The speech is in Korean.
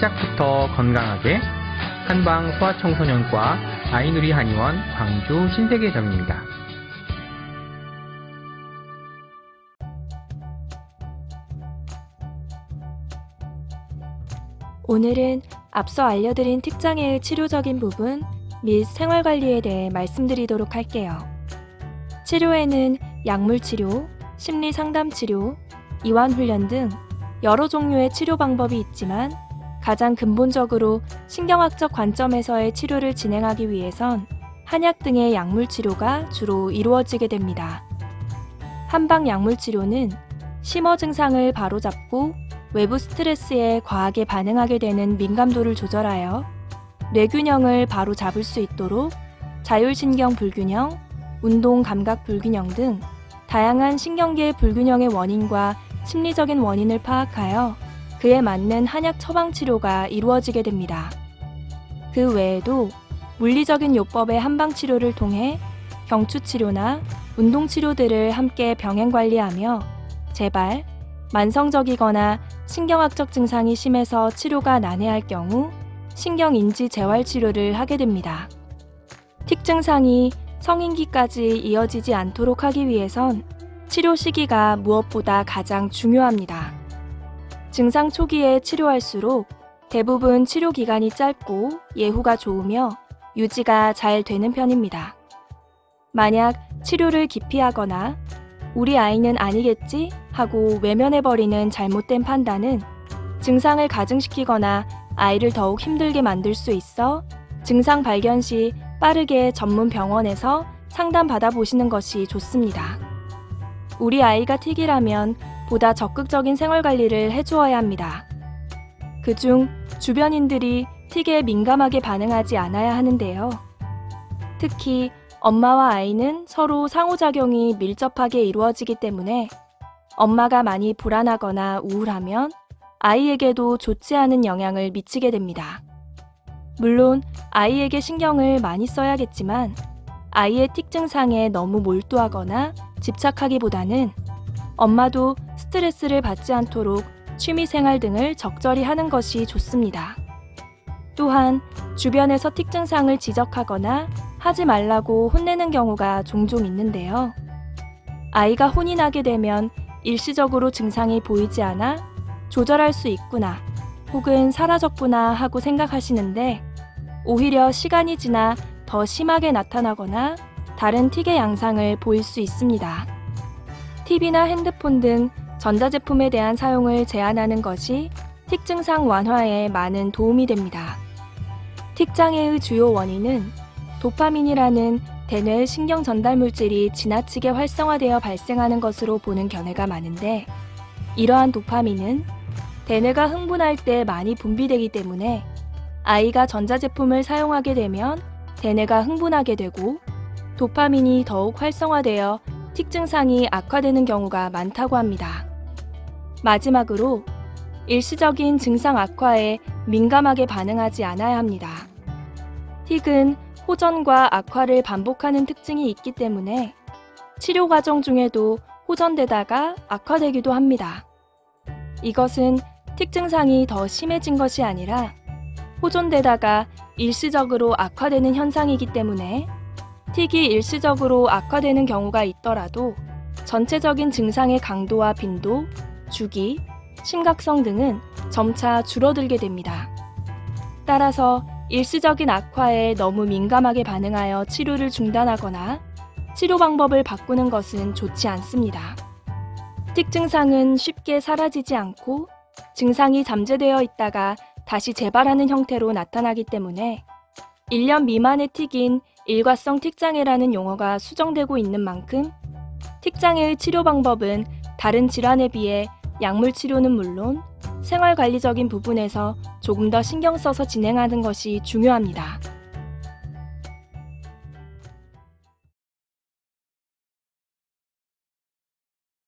시작부터 건강하게 한방 소아청소년과 아이누리 한의원 광주 신세계점입니다. 오늘은 앞서 알려드린 특장애의 치료적인 부분 및 생활관리에 대해 말씀드리도록 할게요. 치료에는 약물치료, 심리상담치료, 이완훈련 등 여러 종류의 치료 방법이 있지만 가장 근본적으로 신경학적 관점에서의 치료를 진행하기 위해선 한약 등의 약물 치료가 주로 이루어지게 됩니다. 한방 약물 치료는 심어 증상을 바로잡고 외부 스트레스에 과하게 반응하게 되는 민감도를 조절하여 뇌균형을 바로 잡을 수 있도록 자율신경 불균형, 운동 감각 불균형 등 다양한 신경계 불균형의 원인과 심리적인 원인을 파악하여 그에 맞는 한약 처방 치료가 이루어지게 됩니다. 그 외에도 물리적인 요법의 한방 치료를 통해 경추 치료나 운동 치료들을 함께 병행 관리하며 재발, 만성적이거나 신경학적 증상이 심해서 치료가 난해할 경우 신경인지 재활 치료를 하게 됩니다. 틱 증상이 성인기까지 이어지지 않도록 하기 위해선 치료 시기가 무엇보다 가장 중요합니다. 증상 초기에 치료할수록 대부분 치료 기간이 짧고 예후가 좋으며 유지가 잘 되는 편입니다. 만약 치료를 기피하거나 우리 아이는 아니겠지 하고 외면해버리는 잘못된 판단은 증상을 가중시키거나 아이를 더욱 힘들게 만들 수 있어 증상 발견 시 빠르게 전문 병원에서 상담 받아 보시는 것이 좋습니다. 우리 아이가 틱이라면 보다 적극적인 생활 관리를 해주어야 합니다. 그중 주변인들이 틱에 민감하게 반응하지 않아야 하는데요. 특히 엄마와 아이는 서로 상호작용이 밀접하게 이루어지기 때문에 엄마가 많이 불안하거나 우울하면 아이에게도 좋지 않은 영향을 미치게 됩니다. 물론 아이에게 신경을 많이 써야겠지만 아이의 틱 증상에 너무 몰두하거나 집착하기보다는 엄마도 스트레스를 받지 않도록 취미 생활 등을 적절히 하는 것이 좋습니다. 또한 주변에서 틱 증상을 지적하거나 하지 말라고 혼내는 경우가 종종 있는데요. 아이가 혼이 나게 되면 일시적으로 증상이 보이지 않아 조절할 수 있구나 혹은 사라졌구나 하고 생각하시는데 오히려 시간이 지나 더 심하게 나타나거나 다른 틱의 양상을 보일 수 있습니다. TV나 핸드폰 등 전자제품에 대한 사용을 제한하는 것이 틱 증상 완화에 많은 도움이 됩니다. 틱 장애의 주요 원인은 도파민이라는 대뇌의 신경 전달 물질이 지나치게 활성화되어 발생하는 것으로 보는 견해가 많은데 이러한 도파민은 대뇌가 흥분할 때 많이 분비되기 때문에 아이가 전자제품을 사용하게 되면 대뇌가 흥분하게 되고 도파민이 더욱 활성화되어 틱 증상이 악화되는 경우가 많다고 합니다. 마지막으로 일시적인 증상 악화에 민감하게 반응하지 않아야 합니다. 틱은 호전과 악화를 반복하는 특징이 있기 때문에 치료 과정 중에도 호전되다가 악화되기도 합니다. 이것은 틱 증상이 더 심해진 것이 아니라 호전되다가 일시적으로 악화되는 현상이기 때문에 틱이 일시적으로 악화되는 경우가 있더라도 전체적인 증상의 강도와 빈도, 주기, 심각성 등은 점차 줄어들게 됩니다. 따라서 일시적인 악화에 너무 민감하게 반응하여 치료를 중단하거나 치료 방법을 바꾸는 것은 좋지 않습니다. 틱 증상은 쉽게 사라지지 않고 증상이 잠재되어 있다가 다시 재발하는 형태로 나타나기 때문에 1년 미만의 틱인 일과성 틱장애라는 용어가 수정되고 있는 만큼 틱장애의 치료 방법은 다른 질환에 비해 약물 치료는 물론 생활 관리적인 부분에서 조금 더 신경 써서 진행하는 것이 중요합니다.